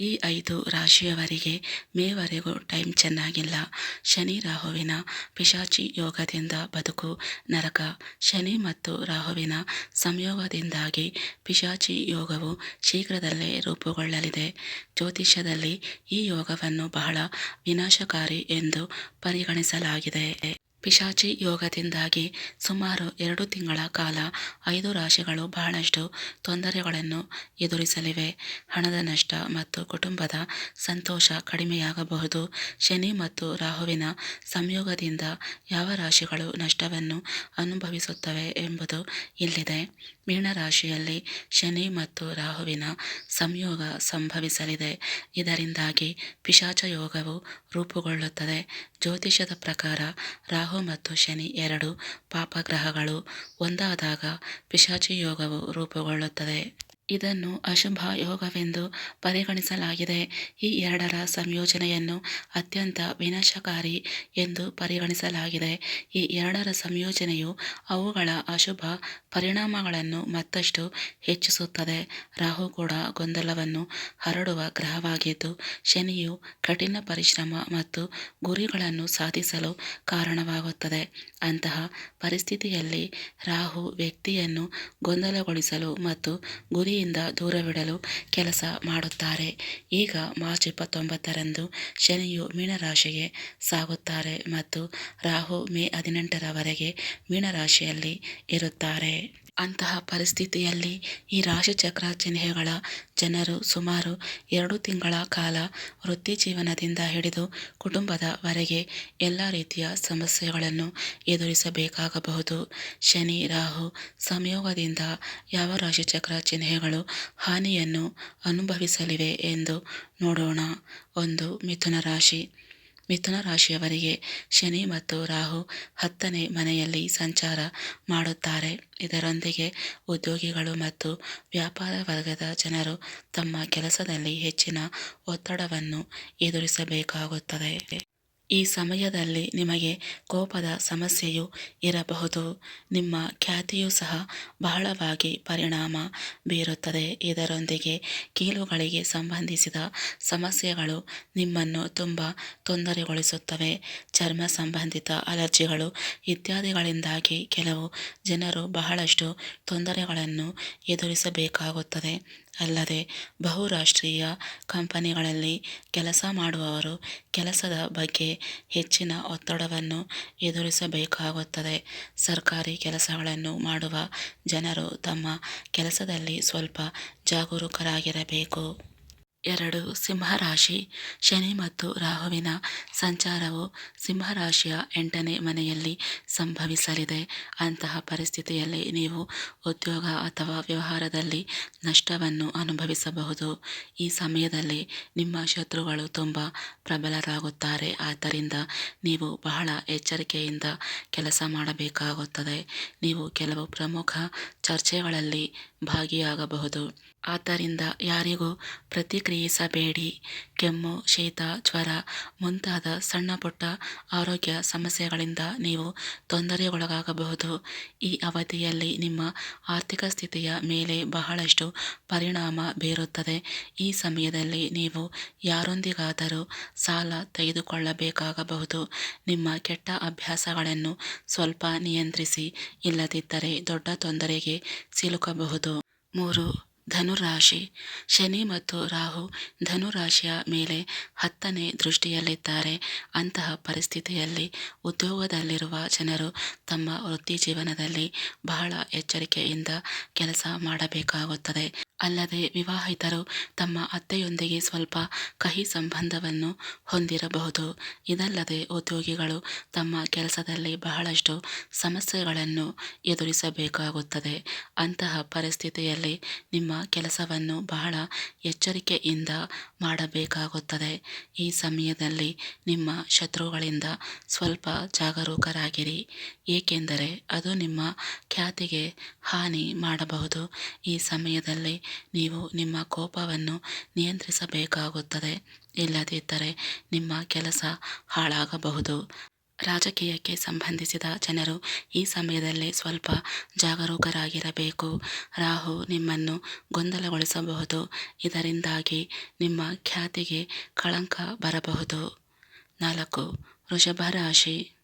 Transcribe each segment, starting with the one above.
ಈ ಐದು ರಾಶಿಯವರಿಗೆ ಮೇವರೆಗೂ ಟೈಮ್ ಚೆನ್ನಾಗಿಲ್ಲ. ಶನಿ ರಾಹುವಿನ ಪಿಶಾಚಿ ಯೋಗದಿಂದ ಬದುಕು ನರಕ. ಶನಿ ಮತ್ತು ರಾಹುವಿನ ಸಂಯೋಗದಿಂದಾಗಿ ಪಿಶಾಚಿ ಯೋಗವು ಶೀಘ್ರದಲ್ಲೇ ರೂಪುಗೊಳ್ಳಲಿದೆ. ಜ್ಯೋತಿಷ್ಯದಲ್ಲಿ ಈ ಯೋಗವನ್ನು ಬಹಳ ವಿನಾಶಕಾರಿ ಎಂದು ಪರಿಗಣಿಸಲಾಗಿದೆ. ಪಿಶಾಚಿ ಯೋಗದಿಂದಾಗಿ ಸುಮಾರು ಎರಡು ತಿಂಗಳ ಕಾಲ ಐದು ರಾಶಿಗಳು ಬಹಳಷ್ಟು ತೊಂದರೆಗಳನ್ನು ಎದುರಿಸಲಿವೆ. ಹಣದ ನಷ್ಟ ಮತ್ತು ಕುಟುಂಬದ ಸಂತೋಷ ಕಡಿಮೆಯಾಗಬಹುದು. ಶನಿ ಮತ್ತು ರಾಹುವಿನ ಸಂಯೋಗದಿಂದ ಯಾವ ರಾಶಿಗಳು ನಷ್ಟವನ್ನು ಅನುಭವಿಸುತ್ತವೆ ಎಂಬುದು ಇಲ್ಲಿದೆ. ಮೀನರಾಶಿಯಲ್ಲಿ ಶನಿ ಮತ್ತು ರಾಹುವಿನ ಸಂಯೋಗ ಸಂಭವಿಸಲಿದೆ. ಇದರಿಂದಾಗಿ ಪಿಶಾಚ ಯೋಗವು ರೂಪುಗೊಳ್ಳುತ್ತದೆ. ಜ್ಯೋತಿಷದ ಪ್ರಕಾರ ರಾಹು ಮತ್ತು ಶನಿ ಎರಡು ಪಾಪಗ್ರಹಗಳು ಒಂದಾದಾಗ ಪಿಶಾಚಿ ಯೋಗವು ರೂಪುಗೊಳ್ಳುತ್ತದೆ. ಇದನ್ನು ಅಶುಭ ಯೋಗವೆಂದು ಪರಿಗಣಿಸಲಾಗಿದೆ. ಈ ಎರಡರ ಸಂಯೋಜನೆಯನ್ನು ಅತ್ಯಂತ ವಿನಾಶಕಾರಿ ಎಂದು ಪರಿಗಣಿಸಲಾಗಿದೆ. ಈ ಎರಡರ ಸಂಯೋಜನೆಯು ಅವುಗಳ ಅಶುಭ ಪರಿಣಾಮಗಳನ್ನು ಮತ್ತಷ್ಟು ಹೆಚ್ಚಿಸುತ್ತದೆ. ರಾಹು ಕೂಡ ಗೊಂದಲವನ್ನು ಹರಡುವ ಗ್ರಹವಾಗಿದ್ದು, ಶನಿಯು ಕಠಿಣ ಪರಿಶ್ರಮ ಮತ್ತು ಗುರಿಗಳನ್ನು ಸಾಧಿಸಲು ಕಾರಣವಾಗುತ್ತದೆ. ಅಂತಹ ಪರಿಸ್ಥಿತಿಯಲ್ಲಿ ರಾಹು ವ್ಯಕ್ತಿಯನ್ನು ಗೊಂದಲಗೊಳಿಸಲು ಮತ್ತು ಗುರಿಯಿಂದ ದೂರವಿಡಲು ಕೆಲಸ ಮಾಡುತ್ತಾರೆ. ಈಗ ಮಾರ್ಚ್ ಇಪ್ಪತ್ತೊಂಬತ್ತರಂದು ಶನಿಯು ಮೀನರಾಶಿಗೆ ಸಾಗುತ್ತಾರೆ ಮತ್ತು ರಾಹು ಮೇ ಹದಿನೆಂಟರವರೆಗೆ ಮೀನರಾಶಿಯಲ್ಲಿ ಇರುತ್ತಾರೆ. ಅಂತಹ ಪರಿಸ್ಥಿತಿಯಲ್ಲಿ ಈ ರಾಶಿಚಕ್ರ ಚಿಹ್ನೆಗಳ ಜನರು ಸುಮಾರು ಎರಡು ತಿಂಗಳ ಕಾಲ ವೃತ್ತಿ ಜೀವನದಿಂದ ಹಿಡಿದು ಕುಟುಂಬದವರೆಗೆ ಎಲ್ಲ ರೀತಿಯ ಸಮಸ್ಯೆಗಳನ್ನು ಎದುರಿಸಬೇಕಾಗಬಹುದು. ಶನಿ, ರಾಹು ಸಂಯೋಗದಿಂದ ಯಾವ ರಾಶಿಚಕ್ರ ಚಿಹ್ನೆಗಳು ಹಾನಿಯನ್ನು ಅನುಭವಿಸಲಿವೆ ಎಂದು ನೋಡೋಣ. ಒಂದು ಮಿಥುನ ರಾಶಿ. ಮಿಥುನ ರಾಶಿಯವರಿಗೆ ಶನಿ ಮತ್ತು ರಾಹು ಹತ್ತನೇ ಮನೆಯಲ್ಲಿ ಸಂಚಾರ ಮಾಡುತ್ತಾರೆ. ಇದರೊಂದಿಗೆ ಉದ್ಯೋಗಿಗಳು ಮತ್ತು ವ್ಯಾಪಾರ ವರ್ಗದ ಜನರು ತಮ್ಮ ಕೆಲಸದಲ್ಲಿ ಹೆಚ್ಚಿನ ಒತ್ತಡವನ್ನು ಎದುರಿಸಬೇಕಾಗುತ್ತದೆ. ಈ ಸಮಯದಲ್ಲಿ ನಿಮಗೆ ಕೋಪದ ಸಮಸ್ಯೆಯು ಇರಬಹುದು. ನಿಮ್ಮ ಖ್ಯಾತಿಯೂ ಸಹ ಬಹಳವಾಗಿ ಪರಿಣಾಮ ಬೀರುತ್ತದೆ. ಇದರೊಂದಿಗೆ ಕೀಲುಗಳಿಗೆ ಸಂಬಂಧಿಸಿದ ಸಮಸ್ಯೆಗಳು ನಿಮ್ಮನ್ನು ತುಂಬ ತೊಂದರೆಗೊಳಿಸುತ್ತವೆ. ಚರ್ಮ ಸಂಬಂಧಿತ ಅಲರ್ಜಿಗಳು ಇತ್ಯಾದಿಗಳಿಂದಾಗಿ ಕೆಲವು ಜನರು ಬಹಳಷ್ಟು ತೊಂದರೆಗಳನ್ನು ಎದುರಿಸಬೇಕಾಗುತ್ತದೆ. ಅಲ್ಲದೆ ಬಹುರಾಷ್ಟ್ರೀಯ ಕಂಪನಿಗಳಲ್ಲಿ ಕೆಲಸ ಮಾಡುವವರು ಕೆಲಸದ ಬಗ್ಗೆ ಹೆಚ್ಚಿನ ಒತ್ತಡವನ್ನು ಎದುರಿಸಬೇಕಾಗುತ್ತದೆ. ಸರ್ಕಾರಿ ಕೆಲಸಗಳನ್ನು ಮಾಡುವ ಜನರು ತಮ್ಮ ಕೆಲಸದಲ್ಲಿ ಸ್ವಲ್ಪ ಜಾಗರೂಕರಾಗಿರಬೇಕು. ಎರಡು ಸಿಂಹರಾಶಿ, ಶನಿ ಮತ್ತು ರಾಹುವಿನ ಸಂಚಾರವು ಸಿಂಹರಾಶಿಯ ಎಂಟನೇ ಮನೆಯಲ್ಲಿ ಸಂಭವಿಸಲಿದೆ. ಅಂತಹ ಪರಿಸ್ಥಿತಿಯಲ್ಲಿ ನೀವು ಉದ್ಯೋಗ ಅಥವಾ ವ್ಯವಹಾರದಲ್ಲಿ ನಷ್ಟವನ್ನು ಅನುಭವಿಸಬಹುದು. ಈ ಸಮಯದಲ್ಲಿ ನಿಮ್ಮ ಶತ್ರುಗಳು ತುಂಬ ಪ್ರಬಲರಾಗುತ್ತಾರೆ. ಆದ್ದರಿಂದ ನೀವು ಬಹಳ ಎಚ್ಚರಿಕೆಯಿಂದ ಕೆಲಸ ಮಾಡಬೇಕಾಗುತ್ತದೆ. ನೀವು ಕೆಲವು ಪ್ರಮುಖ ಚರ್ಚೆಗಳಲ್ಲಿ ಭಾಗಿಯಾಗಬಹುದು. ಆದ್ದರಿಂದ ಯಾರಿಗೂ ಪ್ರತಿಕ್ರಿಯಿಸಬೇಡಿ. ಕೆಮ್ಮು, ಶೀತ, ಜ್ವರ ಮುಂತಾದ ಸಣ್ಣಪುಟ್ಟ ಆರೋಗ್ಯ ಸಮಸ್ಯೆಗಳಿಂದ ನೀವು ತೊಂದರೆಗೊಳಗಾಗಬಹುದು. ಈ ಅವಧಿಯಲ್ಲಿ ನಿಮ್ಮ ಆರ್ಥಿಕ ಸ್ಥಿತಿಯ ಮೇಲೆ ಬಹಳಷ್ಟು ಪರಿಣಾಮ ಬೀರುತ್ತದೆ. ಈ ಸಮಯದಲ್ಲಿ ನೀವು ಯಾರೊಂದಿಗಾದರೂ ಸಾಲ ತೆಗೆದುಕೊಳ್ಳಬೇಕಾಗಬಹುದು. ನಿಮ್ಮ ಕೆಟ್ಟ ಅಭ್ಯಾಸಗಳನ್ನು ಸ್ವಲ್ಪ ನಿಯಂತ್ರಿಸಿ, ಇಲ್ಲದಿದ್ದರೆ ದೊಡ್ಡ ತೊಂದರೆಗೆ ಸಿಲುಕಬಹುದು. ಮೂರು ಧನುರಾಶಿ. ಶನಿ ಮತ್ತು ರಾಹು ಧನುರಾಶಿಯ ಮೇಲೆ ಹತ್ತನೇ ದೃಷ್ಟಿಯಲ್ಲಿದ್ದಾರೆ. ಅಂತಹ ಪರಿಸ್ಥಿತಿಯಲ್ಲಿ ಉದ್ಯೋಗದಲ್ಲಿರುವ ಜನರು ತಮ್ಮ ವೃತ್ತಿ ಜೀವನದಲ್ಲಿ ಬಹಳ ಎಚ್ಚರಿಕೆಯಿಂದ ಕೆಲಸ ಮಾಡಬೇಕಾಗುತ್ತದೆ. ಅಲ್ಲದೆ ವಿವಾಹಿತರು ತಮ್ಮ ಅತ್ತೆಯೊಂದಿಗೆ ಸ್ವಲ್ಪ ಕಹಿ ಸಂಬಂಧವನ್ನು ಹೊಂದಿರಬಹುದು. ಇದಲ್ಲದೆ ಉದ್ಯೋಗಿಗಳು ತಮ್ಮ ಕೆಲಸದಲ್ಲಿ ಬಹಳಷ್ಟು ಸಮಸ್ಯೆಗಳನ್ನು ಎದುರಿಸಬೇಕಾಗುತ್ತದೆ. ಅಂತಹ ಪರಿಸ್ಥಿತಿಯಲ್ಲಿ ನಿಮ್ಮ ಕೆಲಸವನ್ನು ಬಹಳ ಎಚ್ಚರಿಕೆಯಿಂದ ಮಾಡಬೇಕಾಗುತ್ತದೆ. ಈ ಸಮಯದಲ್ಲಿ ನಿಮ್ಮ ಶತ್ರುಗಳಿಂದ ಸ್ವಲ್ಪ ಜಾಗರೂಕರಾಗಿರಿ. ಏಕೆಂದರೆ ಅದು ನಿಮ್ಮ ಖ್ಯಾತಿಗೆ ಹಾನಿ ಮಾಡಬಹುದು. ಈ ಸಮಯದಲ್ಲಿ ನೀವು ನಿಮ್ಮ ಕೋಪವನ್ನು ನಿಯಂತ್ರಿಸಬೇಕಾಗುತ್ತದೆ. ಇಲ್ಲದಿದ್ದರೆ ನಿಮ್ಮ ಕೆಲಸ ಹಾಳಾಗಬಹುದು. ರಾಜಕೀಯಕ್ಕೆ ಸಂಬಂಧಿಸಿದ ಜನರು ಈ ಸಮಯದಲ್ಲಿ ಸ್ವಲ್ಪ ಜಾಗರೂಕರಾಗಿರಬೇಕು. ರಾಹು ನಿಮ್ಮನ್ನು ಗೊಂದಲಗೊಳಿಸಬಹುದು. ಇದರಿಂದಾಗಿ ನಿಮ್ಮ ಖ್ಯಾತಿಗೆ ಕಳಂಕ ಬರಬಹುದು. ನಾಲ್ಕು, ವೃಷಭ ರಾಶಿ.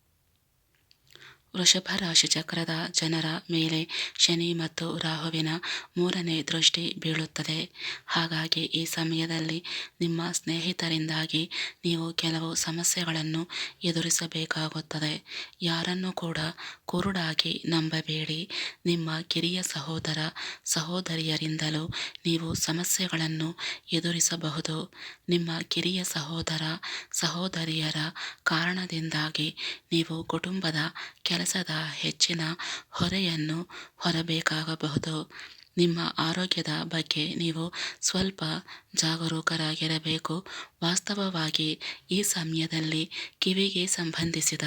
ವೃಷಭ ರಾಶಿ ಚಕ್ರದ ಜನರ ಮೇಲೆ ಶನಿ ಮತ್ತು ರಾಹುವಿನ ಮೂರನೇ ದೃಷ್ಟಿ ಬೀಳುತ್ತದೆ. ಹಾಗಾಗಿ ಈ ಸಮಯದಲ್ಲಿ ನಿಮ್ಮ ಸ್ನೇಹಿತರಿಂದಾಗಿ ನೀವು ಕೆಲವು ಸಮಸ್ಯೆಗಳನ್ನು ಎದುರಿಸಬೇಕಾಗುತ್ತದೆ. ಯಾರನ್ನು ಕೂಡ ಕುರುಡಾಗಿ ನಂಬಬೇಡಿ. ನಿಮ್ಮ ಕಿರಿಯ ಸಹೋದರ ಸಹೋದರಿಯರಿಂದಲೂ ನೀವು ಸಮಸ್ಯೆಗಳನ್ನು ಎದುರಿಸಬಹುದು. ನಿಮ್ಮ ಕಿರಿಯ ಸಹೋದರ ಸಹೋದರಿಯರ ಕಾರಣದಿಂದಾಗಿ ನೀವು ಕುಟುಂಬದ ಕೆಲಸದ ಹೆಚ್ಚಿನ ಹೊರೆಯನ್ನು ಹೊರಬೇಕಾಗಬಹುದು. ನಿಮ್ಮ ಆರೋಗ್ಯದ ಬಗ್ಗೆ ನೀವು ಸ್ವಲ್ಪ ಜಾಗರೂಕರಾಗಿರಬೇಕು. ವಾಸ್ತವವಾಗಿ ಈ ಸಮಯದಲ್ಲಿ ಕಿವಿಗೆ ಸಂಬಂಧಿಸಿದ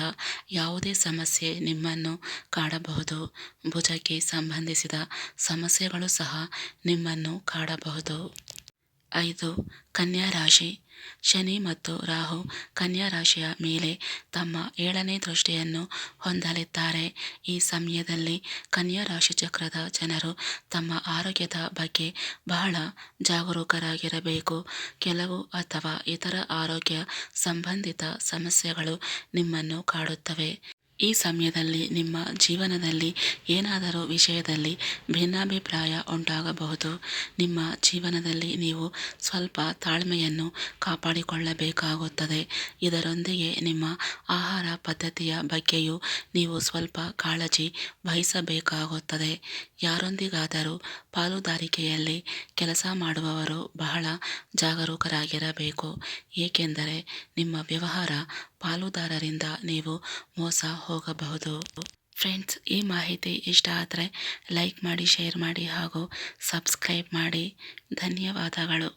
ಯಾವುದೇ ಸಮಸ್ಯೆ ನಿಮ್ಮನ್ನು ಕಾಡಬಹುದು. ಭುಜಕ್ಕೆ ಸಂಬಂಧಿಸಿದ ಸಮಸ್ಯೆಗಳು ಸಹ ನಿಮ್ಮನ್ನು ಕಾಡಬಹುದು. ಐದು ಕನ್ಯಾ ರಾಶಿ ಶನಿ ಮತ್ತು ರಾಹು ಕನ್ಯಾ ರಾಶಿಯ ಮೇಲೆ ತಮ್ಮ ಏಳನೇ ದೃಷ್ಟಿಯನ್ನು ಹೊಂದಲಿದ್ದಾರೆ. ಈ ಸಮಯದಲ್ಲಿ ಕನ್ಯಾ ರಾಶಿ ಚಕ್ರದ ಜನರು ತಮ್ಮ ಆರೋಗ್ಯದ ಬಗ್ಗೆ ಬಹಳ ಜಾಗರೂಕರಾಗಿರಬೇಕು. ಕೆಲವು ಅಥವಾ ಇತರ ಆರೋಗ್ಯ ಸಂಬಂಧಿತ ಸಮಸ್ಯೆಗಳು ನಿಮ್ಮನ್ನು ಕಾಡುತ್ತವೆ. ಈ ಸಮಯದಲ್ಲಿ ನಿಮ್ಮ ಜೀವನದಲ್ಲಿ ಏನಾದರೂ ವಿಷಯದಲ್ಲಿ ಭಿನ್ನಾಭಿಪ್ರಾಯ ಉಂಟಾಗಬಹುದು. ನಿಮ್ಮ ಜೀವನದಲ್ಲಿ ನೀವು ಸ್ವಲ್ಪ ತಾಳ್ಮೆಯನ್ನು ಕಾಪಾಡಿಕೊಳ್ಳಬೇಕಾಗುತ್ತದೆ. ಇದರೊಂದಿಗೆ ನಿಮ್ಮ ಆಹಾರ ಪದ್ಧತಿಯ ಬಗ್ಗೆಯೂ ನೀವು ಸ್ವಲ್ಪ ಕಾಳಜಿ ವಹಿಸಬೇಕಾಗುತ್ತದೆ. ಯಾರೊಂದಿಗಾದರೂ ಪಾಲುದಾರಿಕೆಯಲ್ಲಿ ಕೆಲಸ ಮಾಡುವವರು ಬಹಳ ಜಾಗರೂಕರಾಗಿರಬೇಕು. ಏಕೆಂದರೆ ನಿಮ್ಮ ವ್ಯವಹಾರ ಪಾಲುದಾರರಿಂದ ನೀವು ಮೋಸ ಹೋಗಬಹುದು. ಫ್ರೆಂಡ್ಸ್, ಈ ಮಾಹಿತಿ ಇಷ್ಟ ಆದರೆ ಲೈಕ್ ಮಾಡಿ, ಶೇರ್ ಮಾಡಿ ಹಾಗೂ ಸಬ್ಸ್ಕ್ರೈಬ್ ಮಾಡಿ. ಧನ್ಯವಾದಗಳು.